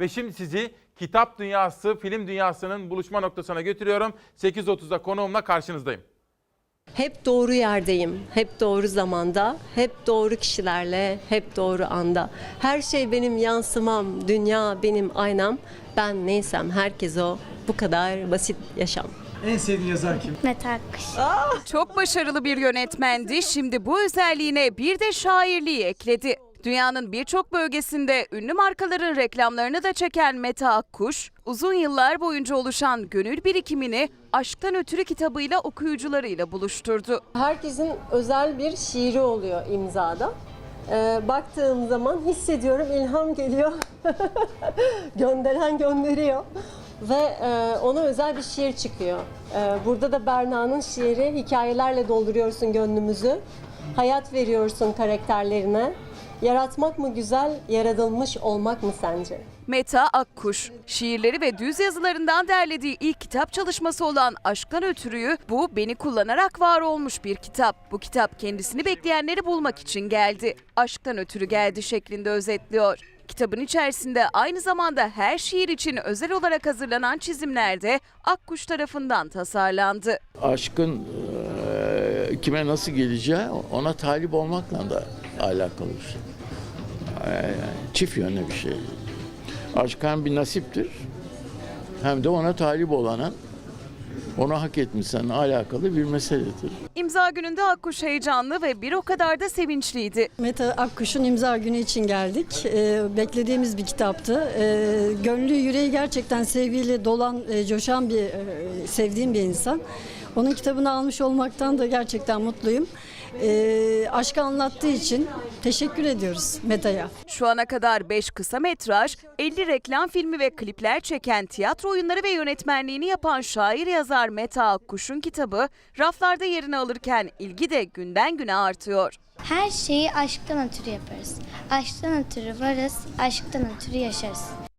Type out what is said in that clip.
Ve şimdi sizi kitap dünyası, film dünyasının buluşma noktasına götürüyorum. 8.30'da konuğumla karşınızdayım. Hep doğru yerdeyim, hep doğru zamanda, hep doğru kişilerle, hep doğru anda. Her şey benim yansımam, dünya benim aynam. Ben neysem herkes o. Bu kadar basit yaşam. En sevdiğin yazar kim? Mete Akkuş. Çok başarılı bir yönetmendi. Şimdi bu özelliğine bir de şairliği ekledi. Dünyanın birçok bölgesinde ünlü markaların reklamlarını da çeken Mete Akkuş, uzun yıllar boyunca oluşan gönül birikimini Aşktan Ötürü kitabıyla okuyucularıyla buluşturdu. Herkesin özel bir şiiri oluyor imzada. Ee, baktığım zaman hissediyorum ilham geliyor. Gönderen gönderiyor. Ve e, ona özel bir şiir çıkıyor. Ee, burada da Berna'nın şiiri hikayelerle dolduruyorsun gönlümüzü. Hayat veriyorsun karakterlerine. Yaratmak mı güzel, yaratılmış olmak mı sence? Meta Akkuş, şiirleri ve düz yazılarından derlediği ilk kitap çalışması olan Aşktan Ötürü'yü bu beni kullanarak var olmuş bir kitap. Bu kitap kendisini bekleyenleri bulmak için geldi. Aşktan ötürü geldi şeklinde özetliyor. Kitabın içerisinde aynı zamanda her şiir için özel olarak hazırlanan çizimler de Akkuş tarafından tasarlandı. aşkın eee, kime nasıl geleceği ona talip olmakla da alakalı bir şey. Eee, çift yönlü bir şey. Aşk hem bir nasiptir hem de ona talip olanın onu hak etmişsen alakalı bir meseledir. İmza gününde Akkuş heyecanlı ve bir o kadar da sevinçliydi. Mete Akkuş'un imza günü için geldik. Ee, beklediğimiz bir kitaptı. Ee, gönlü yüreği gerçekten sevgiyle dolan, e, coşan bir, e, sevdiğim bir insan. Onun kitabını almış olmaktan da gerçekten mutluyum. Ee, aşkı anlattığı için teşekkür ediyoruz Mete'ye. Şu ana kadar 5 kısa metraj, 50 reklam filmi ve klipler çeken tiyatro oyunları ve yönetmenliğini yapan şair yazar Mete Akkuş'un kitabı raflarda yerini alırken ilgi de günden güne artıyor. Her şeyi aşktan ötürü yaparız. Aşktan ötürü varız, aşktan ötürü yaşarız.